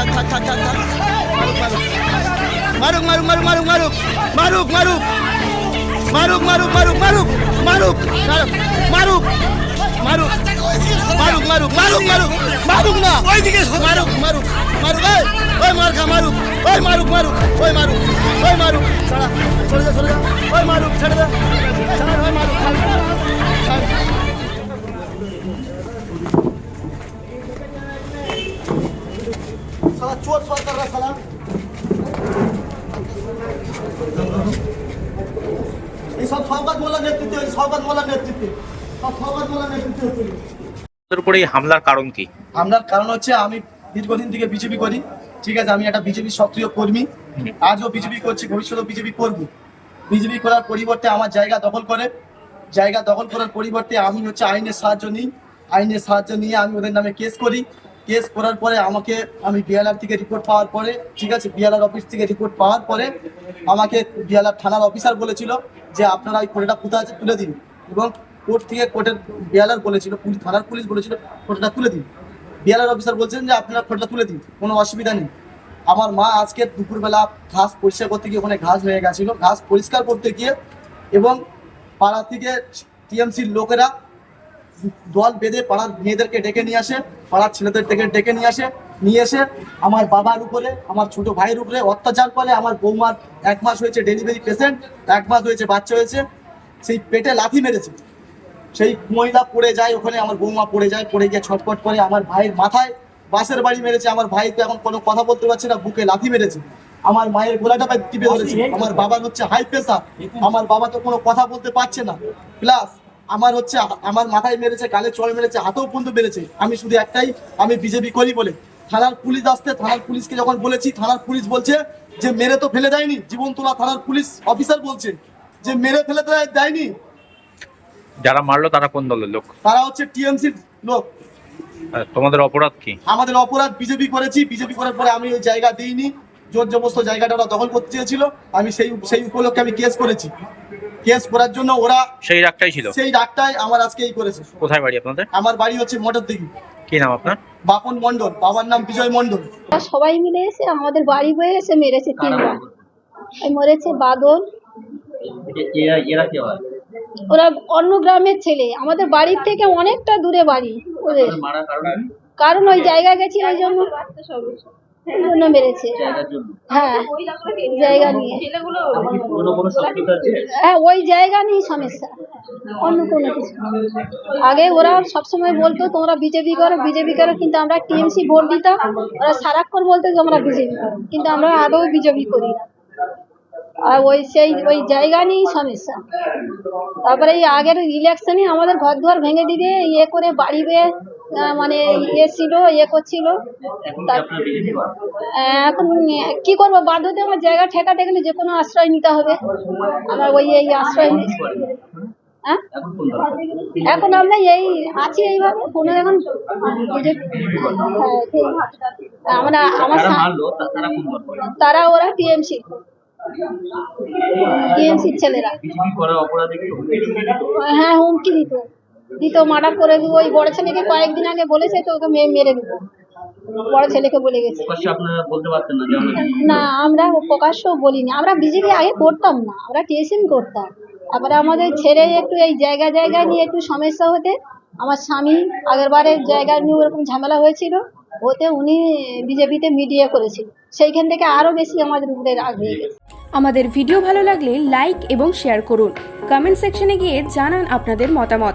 tak tak tak tak tak. Maruk maruk. Maruk maruk maruk maruk. Maruk maruk. Maruk maruk maruk maruk. Maruk. Maruk. Maruk. Maruk maruk maruk maruk. Maruk না। ওইদিকে মারুক মারুক মারুক এই ওই মার খা মারুক ওই মারুক মারুক ওই মারুক ওই মারুক ছাড়া চলে যা চলে যা ওই মারুক ছেড়ে দে ছাড়া ওই মারুক সব সৌগাত মোল্লার নেতৃত্বে এই সৌগাত মোল্লার নেতৃত্বে। সব সৌগাত মোল্লার নেতৃত্বে উপরে হামলার কারণ কি? হামলার কারণ হচ্ছে আমি দীর্ঘদিন থেকে বিজেপি করি। ঠিক আছে আমি একটা বিজেপি সক্রিয় কর্মী। আজও বিজেপি করছি ভবিষ্যতেও বিজেপি করব। বিজেপি করার পরিবর্তে আমার জায়গা দখল করে। জায়গা দখল করার পরিবর্তে আমি হচ্ছে আইনের সাহায্য নিই। আইনের সাহায্য নিয়ে আমি ওদের নামে কেস করি। কেস করার পরে আমাকে, আমি বিয়ালার থেকে রিপোর্ট পাওয়ার পরে, ঠিক আছে বিয়ালার অফিস থেকে রিপোর্ট পাওয়ার পরে আমাকে বিয়ালার থানার অফিসার বলেছিল যে আপনারা ওই কোর্টটা কোথায় আছে তুলে দিন। এবং কোর্ট থেকে কোর্টের বিয়ালার বলেছিল, পুলিশ, থানার পুলিশ বলেছিল কোর্টটা তুলে দিন। বিয়ালার অফিসার বলছেন যে আপনারা খোঁজটা তুলে দিন, কোনো অসুবিধা নেই। আমার মা আজকে দুপুরবেলা ঘাস পরিষ্কার করতে গিয়ে ওখানে ঘাস হয়ে গেছিল। ঘাস পরিষ্কার করতে গিয়ে এবং পাড়া থেকে টিএমসির লোকেরা দল বেঁধে পাড়ার মেয়েদেরকে ডেকে নিয়ে আসে। পাড়ার ছেলেদের থেকে ডেকে নিয়ে আসে নিয়ে এসে আমার বাবার উপরে আমার ছোট ভাইয়ের উপরে অত্যাচার করে আমার বৌমার এক মাস হয়েছে ডেলিভারি পেশেন্ট এক মাস হয়েছে বাচ্চা হয়েছে সেই পেটে লাথি মেরেছে। সেই মহিলা পড়ে যায় ওখানে আমার বৌমা পড়ে যায় পড়ে গিয়ে ছটপট করে আমার ভাইয়ের মাথায় বাসের বাড়ি মেরেছে আমার ভাই তো এখন কোনো কথা বলতে পারছে না বুকে লাথি মেরেছে। আমার মায়ের গোলাটা টিপে ধরেছে আমার বাবার হচ্ছে হাই প্রেশার আমার বাবা তো কোনো কথা বলতে পারছে না। প্লাস আমার হচ্ছে আমার মাথায় মেরেছে গালে চড় মেরেছে হাতেও পর্যন্ত মেরেছে। আমি শুধু একটাই আমি বিজেপি করি বলে। থানার পুলিশ আসতে থানার পুলিশকে যখন বলেছি থানার পুলিশ বলছে যে মেরে তো ফেলে দেয়নি জীবন তোলা থানার পুলিশ অফিসার বলছে যে মেরে ফেলে তো দেয়নি। যারা মারলো তারা কোন দলের লোক? তারা হচ্ছে টিএমসির লোক। তোমাদের অপরাধ কি? আমাদের অপরাধ বিজেপি করেছি বিজেপি করার পরে আমি ওই জায়গা দিইনি জোর জবস্ত জায়গাটা ওরা দখল করতে চেয়েছিল আমি সেই সেই উপলক্ষে আমি কেস করেছি। কেস করার জন্য ওরা সেই রাগটাই ছিল? সেই ডাকটাই আমার আজকে এই করেছে। কোথায় বাড়ি আপনাদের? আমার বাড়ি হচ্ছে মোটর দিঘি। কি নাম আপনার? বাপন মন্ডল বাবার নাম বিজয় মন্ডল সবাই মিলে এসে আমাদের বাড়ি বয়ে এসে মেরেছে তিনবার। মরেছে? বাদল। ওরা অন্য গ্রামের ছেলে। আমাদের বাড়ির থেকে অনেকটা দূরে বাড়ি ওদের। কারণ ওই জায়গা গেছি ওই জন্য। জন্য মেরেছে। হ্যাঁ জায়গা নিয়ে। হ্যাঁ ওই জায়গা নিয়ে সমস্যা। অন্য কোনো কিছু আগে ওরা সবসময় বলতো তোমরা বিজেপি করো বিজেপি করো। কিন্তু আমরা টিএমসি ভোট দিতাম ওরা সারাক্ষণ বলতো যে আমরা বিজেপি করো। কিন্তু আমরা আদৌ বিজেপি করি না। আর ওই সেই ওই জায়গা নিয়েই সমস্যা। তারপরে এই আগের ইলেকশনে আমাদের ঘর দুয়ার ভেঙে দিবে ইয়ে করে বাড়ি বেয়ে মানে ইয়ে ছিল ইয়ে করছিল। এখন কি করব? বাধ্যতে আমার জায়গা ঠেকাতে গেলে যে কোনো আশ্রয় নিতে হবে। আমার ওই এই আশ্রয় হ্যাঁ? এখন আমরা এই আছি এইভাবে। কোনো এখন হ্যাঁ, আমরা আমার তারা ওরা টিএমসি। টিএমসির ছেলেরা। হ্যাঁ হুমকি দিত দিত মার্ডার করে দিব ওই বড় ছেলেকে কয়েকদিন আগে বলেছে তো ওকে মে- মেরে দেবো। বড় ছেলেকে বলে গেছে। না আমরা প্রকাশ্য বলিনি। আমরা বিজেপি আগে করতাম না আমরা টিএসএম করতাম। তারপরে আমাদের ছেড়ে একটু এই জায়গা জায়গা নিয়ে একটু সমস্যা হতে আমার স্বামী আগের বারে জায়গা নিয়ে ওরকম ঝামেলা হয়েছিল ওতে উনি বিজেপিতে মিডিয়া করেছিল। সেইখান থেকে আরও বেশি আমাদের উপরে রাগ হয়ে গেছে। আমাদের ভিডিও ভালো লাগলে লাইক এবং শেয়ার করুন। কমেন্ট সেকশনে গিয়ে জানান আপনাদের মতামত।